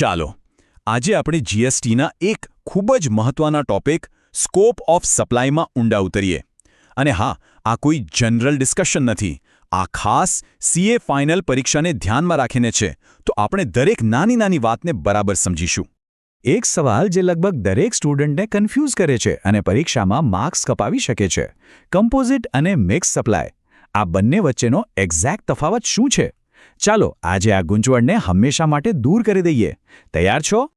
ચાલો, આજે આપણે જીએસટીના એક ખૂબ જ મહત્વના ટોપિક સ્કોપ ઓફ સપ્લાયમાં ઊંડા ઉતરીએ. અને હા, આ કોઈ જનરલ ડિસ્કશન નથી. આ ખાસ સીએ ફાઇનલ પરીક્ષાને ધ્યાનમાં રાખીને છે. તો આપણે દરેક નાની નાની વાતને બરાબર સમજીશું. એક સવાલ જે લગભગ દરેક સ્ટુડન્ટને કન્ફ્યુઝ કરે છે અને પરીક્ષામાં માર્ક્સ કપાવી શકે છે. કમ્પોઝિટ અને મિક્સ સપ્લાય. આ બંને વચ્ચેનો એક્ઝેક્ટ તફાવત શું છે? ચાલો, આજે આ ગૂંચવણને હંમેશા માટે દૂર કરી દઈએ. તૈયાર છો?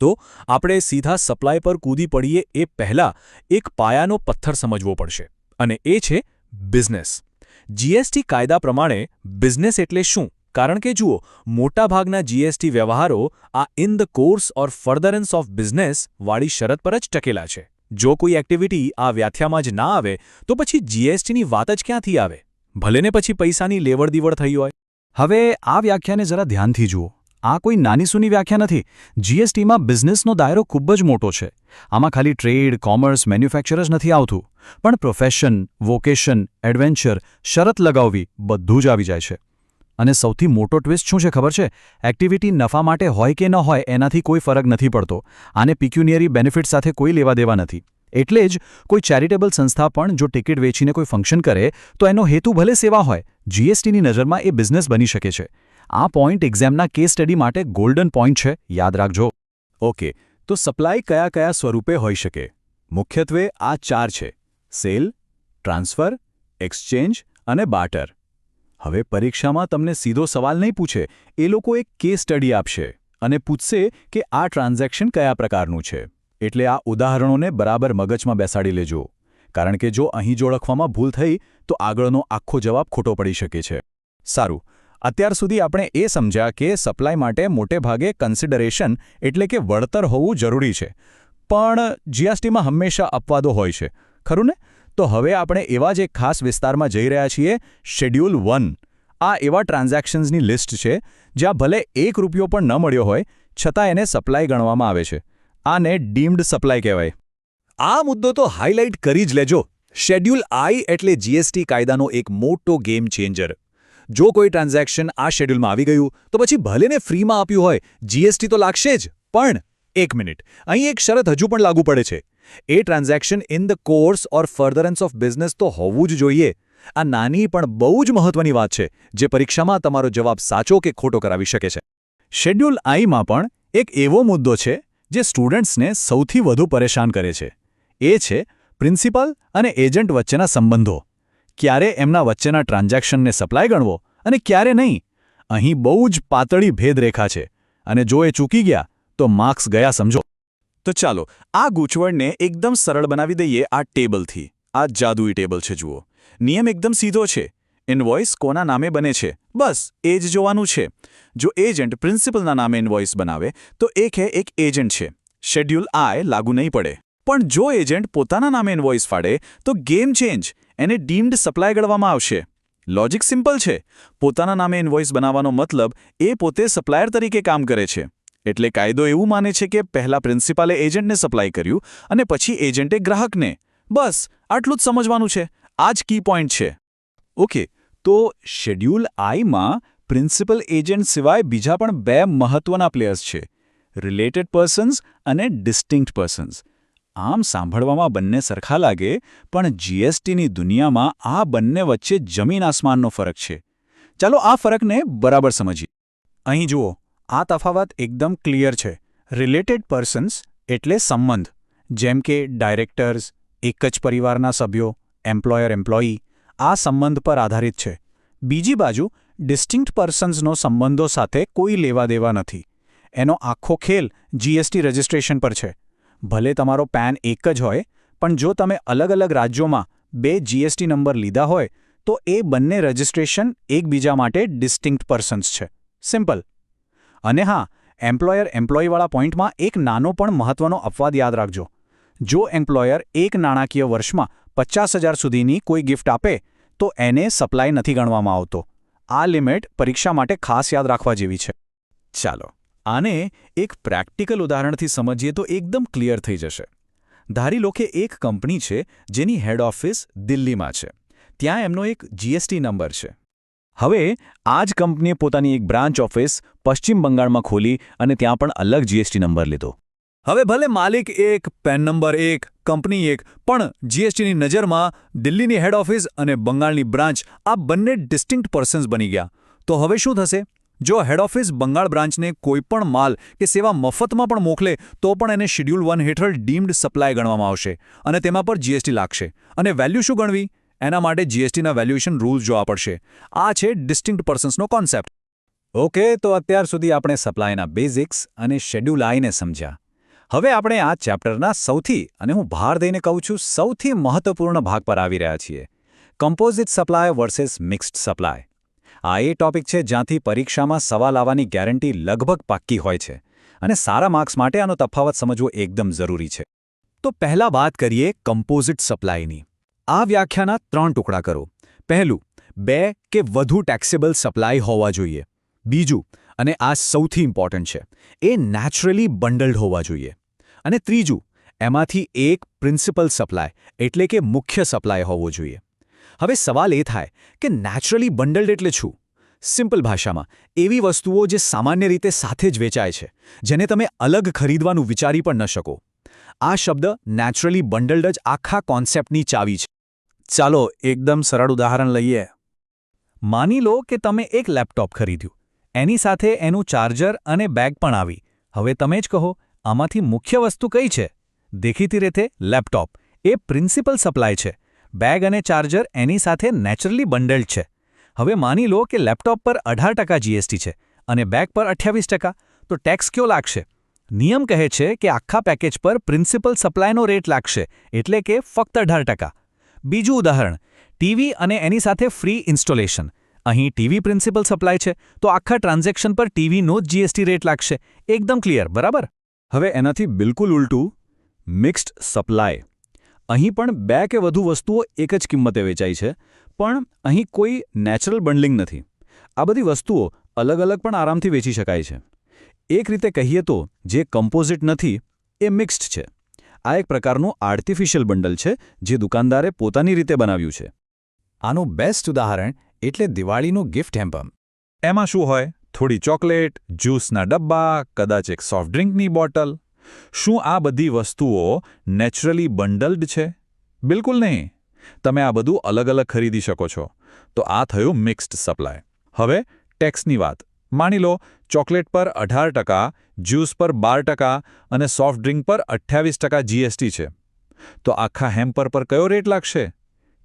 તો, આપણે સીધા સપ્લાય પર કૂદી પડીએ એ પહેલાં એક પાયાનો પથ્થર સમજવો પડશે, અને એ છે બિઝનેસ. જીએસટી કાયદા પ્રમાણે બિઝનેસ એટલે શું? કારણ કે જુઓ, મોટાભાગના જીએસટી વ્યવહારો આ in the course or furtherance of business વાળી શરત પર જ ટકેલા છે. જો કોઈ એક્ટિવિટી આ વ્યાખ્યામાં જ ના આવે, તો પછી જીએસટીની વાત જ ક્યાંથી આવે? ભલેને પછી પૈસાની લેવડ દીવડ થઈ હોય. હવે આ વ્યાખ્યાને જરા ધ્યાનથી જુઓ. આ કોઈ નાની સૂની વ્યાખ્યા નથી. જીએસટીમાં બિઝનેસનો દાયરો ખૂબ જ મોટો છે. આમાં ખાલી ટ્રેડ, કોમર્સ, મેન્યુફેક્ચર જ નથી આવતું. પણ પ્રોફેશન, વોકેશન, એડવેન્ચર, શરત લગાવવી બધું જ આવી જાય છે. અને સૌથી મોટો ટ્વિસ્ટ શું છે ખબર છે? એક્ટિવિટી નફા માટે હોય કે ન હોય એનાથી કોઈ ફરક નથી પડતો. આને પિક્યુનિયરી બેનિફિટ સાથે કોઈ લેવા દેવા નથી. એટલે જ કોઈ ચેરિટેબલ સંસ્થા પણ જો ટિકિટ વેચીને કોઈ ફંક્શન કરે, તો એનો હેતુ ભલે સેવા હોય, જીએસટીની નજરમાં એ બિઝનેસ બની શકે છે. આ પોઈન્ટ એક્ઝામના કેસ સ્ટડી માટે ગોલ્ડન પોઈન્ટ છે, યાદ રાખજો. ઓકે, તો સપ્લાય કયા કયા સ્વરૂપે હોઈ શકે? મુખ્યત્વે આ ચાર છે. સેલ, ટ્રાન્સફર, એક્સચેન્જ અને બાટર. હવે પરીક્ષામાં તમને સીધો સવાલ નહીં પૂછે, એ લોકો એક કેસ સ્ટડી આપશે અને પૂછશે કે આ ટ્રાન્ઝેક્શન કયા પ્રકારનું છે. એટલે આ ઉદાહરણોને બરાબર મગજમાં બેસાડી લેજો. કારણ કે જો અહીં જ ઓળખવામાં ભૂલ થઈ, તો આગળનો આખો જવાબ ખોટો પડી શકે છે. સારું. અત્યાર સુધી આપણે એ સમજ્યા કે સપ્લાય માટે મોટે ભાગે કન્સિડરેશન એટલે કે વળતર હોવું જરૂરી છે. પણ જીએસટીમાં હંમેશા અપવાદો હોય છે. ખરું ને તો હવે આપણે એવા જ એક ખાસ વિસ્તારમાં જઈ રહ્યા છીએ, શેડ્યુલ વન. આ એવા ટ્રાન્ઝેક્શન્સની લિસ્ટ છે, જ્યાં ભલે એક રૂપિયો પણ ન મળ્યો હોય, છતાં એને સપ્લાય ગણવામાં આવે છે. આને ડીમ્ડ સપ્લાય કહેવાય. આ મુદ્દો તો હાઇલાઇટ કરી જ લેજો. શેડ્યુલ આઈ એટલે જીએસટી કાયદાનો એક મોટો ગેમ ચેન્જર. જો કોઈ ટ્રાન્ઝેક્શન આ શેડ્યુલમાં આવી ગયું, તો પછી ભલેને ફ્રીમાં આપ્યું હોય, જીએસટી તો લાગશે જ. પણ, એક મિનિટ. અહીં એક શરત હજુ પણ લાગુ પડે છે. એ transaction in the course or furtherance of business તો હોવું જ જોઈએ. આ નાની પણ બહુ જ મહત્વની વાત છે, જે પરીક્ષામાં તમારો જવાબ સાચો કે ખોટો કરાવી શકે છે. શેડ્યુલ આઈમાં પણ એક એવો મુદ્દો છે જે સ્ટુડન્ટ્સને સૌથી વધુ પરેશાન કરે છે. એ છે પ્રિન્સિપલ અને એજન્ટ વચ્ચેના સંબંધો. ક્યારે એમના વચ્ચેના ટ્રાન્ઝેક્શનને સપ્લાય ગણવો અને ક્યારે નહીં? અહીં બહુ જ પાતળી ભેદરેખા છે અને જો એ ચૂકી ગયા, તો માર્ક્સ ગયા સમજો. તો ચાલો, આ ગૂંચવણને એકદમ સરળ બનાવી દઈએ આ ટેબલથી. આ જાદુઈ ટેબલ છે, જુઓ. નિયમ એકદમ સીધો છે. ઇનવોઇસ કોના નામે બને છે? બસ, એ જ જોવાનું છે. જો એજન્ટ પ્રિન્સિપલના નામે ઇનવોઇસ બનાવે, તો એ કે એક એજન્ટ છે. શેડ્યુલ આય લાગુ નહીં પડે. પણ જો એજન્ટ પોતાના નામે ઇનવોઇસ ફાડે, તો ગેમ ચેન્જ. એને ડીમ્ડ સપ્લાય ગણવામાં આવશે. લોજિક સિમ્પલ છે. પોતાના નામે ઇનવોઇસ બનાવવાનો મતલબ, એ પોતે સપ્લાયર તરીકે કામ કરે છે. એટલે કાયદો એવું માને છે કે પહેલા પ્રિન્સિપાલે એજન્ટને સપ્લાય કર્યું અને પછી એજન્ટે ગ્રાહકને. બસ, આટલું જ સમજવાનું છે. આ જ કી પોઈન્ટ છે. ઓકે તો શેડ્યુલ આઈમાં પ્રિન્સિપલ એજન્ટ સિવાય બીજા પણ બે મહત્વના પ્લેયર્સ છે. રિલેટેડ પર્સન્સ અને ડિસ્ટિંક્ટ પર્સન્સ. આમ સાંભળવામાં બંને સરખા લાગે, પણ જીએસટીની દુનિયામાં આ બંને વચ્ચે જમીન આસમાનનો ફરક છે. ચાલો આ ફરકને બરાબર સમજીએ. અહીં જુઓ, આ તફાવત એકદમ ક્લિયર છે. રિલેટેડ પર્સન્સ એટલે સંબંધ. જેમ કે ડાયરેક્ટર્સ, એક જ પરિવારના સભ્યો, એમ્પ્લોયર એમ્પ્લોયી આ સંબંધ પર આધારિત છે. બીજી બાજુ ડિસ્ટિંક્ટ પર્સન્સનો સંબંધો સાથે કોઈ લેવા દેવા નથી. એનો આખો ખેલ જીએસટી રજિસ્ટ્રેશન પર છે. ભલે તમારો પેન એક જ હોય, પણ જો તમે અલગ અલગ રાજ્યોમાં બે જીએસટી નંબર લીધા હોય, તો એ બંને રજિસ્ટ્રેશન એકબીજા માટે ડિસ્ટિંક્ટ પર્સન્સ છે. સિમ્પલ અને હા એમ્પ્લોયર એમ્પ્લોયીવાળા પોઈન્ટમાં એક નાનો પણ મહત્વનો અપવાદ યાદ રાખજો. જો એમ્પ્લોયર એક નાણાકીય વર્ષમાં પચાસ હજાર સુધીની કોઈ ગિફ્ટ આપે, તો એને સપ્લાય નથી ગણવામાં આવતો. આ લિમિટ પરીક્ષા માટે ખાસ યાદ રાખવા જેવી છે. ચાલો, આને એક પ્રેક્ટિકલ ઉદાહરણથી સમજીએ તો એકદમ ક્લિયર થઈ જશે. ધારી લો કે એક કંપની છે, જેની હેડ ઓફિસ દિલ્હીમાં છે. ત્યાં એમનો એક જીએસટી નંબર છે. હવે, આ જ કંપનીએ પોતાની એક બ્રાન્ચ ઓફિસ પશ્ચિમ બંગાળમાં ખોલી અને ત્યાં પણ અલગ જીએસટી નંબર લીધો. હવે ભલે માલિક એક, પેન નંબર એક, કંપની એક, પણ જીએસટીની નજરમાં દિલ્હીની હેડ ઓફિસ અને બંગાળની બ્રાન્ચ આ બંને ડિસ્ટિંક્ટ પર્સન્સ બની ગયા. તો હવે શું થશે? જો હેડ ઓફિસ બંગાળ બ્રાન્ચને કોઈપણ માલ કે સેવા મફતમાં પણ મોકલે, તો પણ એને શેડ્યુલ વન હેઠળ ડીમ્ડ સપ્લાય ગણવામાં આવશે અને તેમાં પર જીએસટી લાગશે. અને વેલ્યુ શું ગણવી? એના માટે જીએસટીના વેલ્યુએશન રૂલ્સ જોવા પડશે. આ છે ડિસ્ટિંક્ટ પર્સન્સનો કોન્સેપ્ટ ઓકે તો અત્યાર સુધી આપણે સપ્લાયના બેઝિક્સ અને શેડ્યુલ આઈને સમજ્યા. હવે આપણે આ ચેપ્ટરના સૌથી, અને હું ભાર દઈને કહું છું, સૌથી મહત્વપૂર્ણ ભાગ પર આવી રહ્યા છીએ. Composite supply versus mixed supply આ એ ટોપિક છે જ્યાંથી પરીક્ષામાં સવાલ આવવાની ગેરંટી લગભગ પાક્કી હોય છે, અને સારા માર્ક્સ માટે આનો તફાવત સમજવો એકદમ જરૂરી છે. તો પહેલા વાત કરીએ કમ્પોઝિટ સપ્લાયની આ વ્યાખ્યાના ત્રણ ટુકડા કરો. પહેલું, બે કે વધુ ટેક્સેબલ સપ્લાય હોવા જોઈએ. બીજું, અને આ સૌથી ઇમ્પોર્ટન્ટ છે, એ નેચરલી બંડલ્ડ હોવા જોઈએ. અને ત્રીજું, એમાંથી એક પ્રિન્સિપલ સપ્લાય, એટલે કે મુખ્ય સપ્લાય હોવો જોઈએ. હવે સવાલ એ થાય કે નેચરલી બંડલ્ડ એટલે શું? સિમ્પલ ભાષામાં, એવી વસ્તુઓ જે સામાન્ય રીતે સાથે જ વેચાય છે, જેને તમે અલગ ખરીદવાનું વિચારી પણ ન શકો. આ શબ્દ નેચરલી બંડલ્ડ જ આખા કોન્સેપ્ટની ચાવી છે. ચાલો એકદમ સરળ ઉદાહરણ લઈએ. માની લો કે તમે એક લેપટોપ ખરીદ્યું. એની સાથે એનું ચાર્જર અને બેગ પણ આવી. હવે તમે જ કહો આમાંથી મુખ્ય વસ્તુ કઈ છે? દેખીતી રીતે, લેપટોપ. એ પ્રિન્સિપલ સપ્લાય છે. બેગ અને ચાર્જર એની સાથે નેચરલી બંડલ્ડ છે. હવે માની લો કે લેપટોપ પર અઢાર ટકા જીએસટી છે અને બેગ પર અઠ્યાવીસ તો ટેક્સ કયો લાગશે? નિયમ કહે છે કે આખા પેકેજ પર પ્રિન્સિપલ સપ્લાયનો રેટ લાગશે, એટલે કે ફક્ત અઢાર ટકા. બીજું ઉદાહરણ. ટીવી અને એની સાથે ફ્રી ઇન્સ્ટોલેશન અહીં ટીવી પ્રિન્સિપલ સપ્લાય છે, તો આખા ટ્રાન્ઝેક્શન પર ટીવીનો જ જીએસટી રેટ લાગશે. એકદમ ક્લિયર બરાબર? હવે એનાથી બિલકુલ ઉલટું મિક્સ્ડ સપ્લાય અહીં પણ બે કે વધુ વસ્તુઓ એક જ કિંમતે વેચાય છે, પણ અહીં કોઈ નેચરલ બંડલિંગ નથી. આ બધી વસ્તુઓ અલગ અલગ પણ આરામથી વેચી શકાય છે. એક રીતે કહીએ તો, જે કમ્પોઝિટ નથી, એ મિક્સ્ડ છે. આ એક પ્રકારનું આર્ટિફિશિયલ બંડલ છે, જે દુકાનદારે પોતાની રીતે બનાવ્યું છે. આનું બેસ્ટ ઉદાહરણ એટલે દિવાળીનું ગિફ્ટ હેમ્પમ એમાં શું હોય? થોડી ચોકલેટ, જ્યુસના ડબ્બા, કદાચ એક સોફ્ટ ડ્રિંકની બોટલ. શું આ બધી વસ્તુઓ નેચરલી બંડલ્ડ છે? બિલકુલ નહીં. તમે આ બધું અલગ અલગ ખરીદી શકો છો. તો આ થયું મિક્સ્ડ સપ્લાય. હવે ટેક્સની વાત. માની લો, ચોકલેટ પર અઢાર ટકા, જ્યુસ પર બાર ટકા અને સોફ્ટ ડ્રિંક પર અઠ્યાવીસ ટકા જીએસટી છે. તો આખા હેમ્પર પર કયો રેટ લાગશે?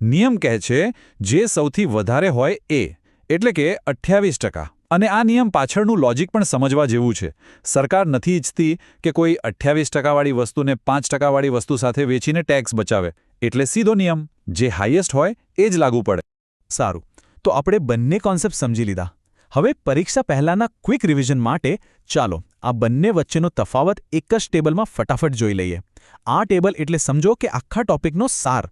નિયમ કહે છે, જે સૌથી વધારે હોય એ. એટલે કે અઠ્યાવીસ ટકા. અને આ નિયમ પાછળનું લોજિક પણ સમજવા જેવું છે. સરકાર નથી ઈચ્છતી કે કોઈ અઠ્યાવીસ ટકાવાળી વસ્તુને પાંચ ટકાવાળી વસ્તુ સાથે વેચીને ટેક્સ બચાવે. એટલે સીધો નિયમ, જે હાઈએસ્ટ હોય એ જ લાગુ પડે. સારું, તો આપણે બંને કોન્સેપ્ટ સમજી લીધા. હવે પરીક્ષા પહેલાંના ક્વિક રિવિઝન માટે ચાલો આ બંને વચ્ચેનો તફાવત એક જ ટેબલમાં ફટાફટ જોઈ લઈએ. આ ટેબલ એટલે સમજો કે આખા ટોપિકનો સાર.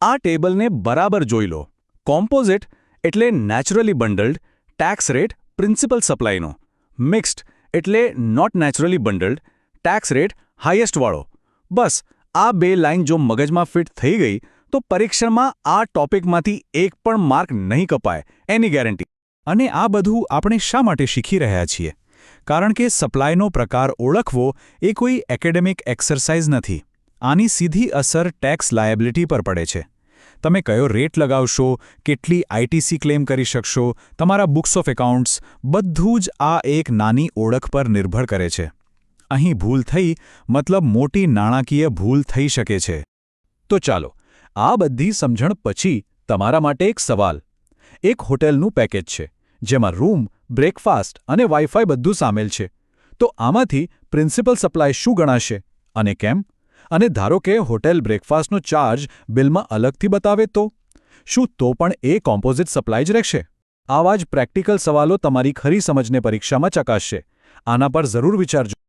આ ટેબલને બરાબર જોઈ લો. કોમ્પોઝિટ એટલે naturally bundled tax rate principal સપ્લાયનો. Mixed, એટલે not naturally bundled tax rate હાઇએસ્ટવાળો બસ, આ બે લાઇન જો મગજમાં ફિટ થઈ ગઈ, તો પરીક્ષામાં આ ટોપિકમાંથી એક પણ માર્ક નહીં કપાય, એની ગેરંટી અને આ બધું આપણે શા માટે શીખી રહ્યા છીએ? કારણ કે સપ્લાયનો પ્રકાર ઓળખવો એ કોઈ એકેડેમિક એક્સરસાઇઝ નથી. આની સીધી અસર ટેક્સ લાયબિલિટી પર પડે છે. તમે કયો રેટ લગાવશો, કેટલી આઈટીસી ક્લેમ કરી શકશો, તમારા બુક્સ ઓફ એકાઉન્ટ્સ બધું જ આ એક નાની ઓળખ પર નિર્ભર કરે છે. અહીં ભૂલ થઈ, મતલબ મોટી નાણાકીય ભૂલ થઈ શકે છે. તો ચાલો, આ બધી સમજણ પછી તમારા માટે એક સવાલ. એક હોટેલનું પેકેજ છે, જેમાં રૂમ બ્રેકફાસ્ટ અને વાઇફાઈ બધું સામેલ છે. તો આમાંથી પ્રિન્સિપલ સપ્લાય શું ગણાશે અને કેમ? અને ધારો કે હોટેલ બ્રેકફાસ્ટનો ચાર્જ બિલમાં અલગથી બતાવે તો? શું તો પણ એ કોમ્પોઝિટ સપ્લાય જ રહેશે? આવા જ પ્રેક્ટિકલ સવાલો તમારી ખરી સમજને પરીક્ષામાં ચકાસશે. આના પર જરૂર વિચારજો.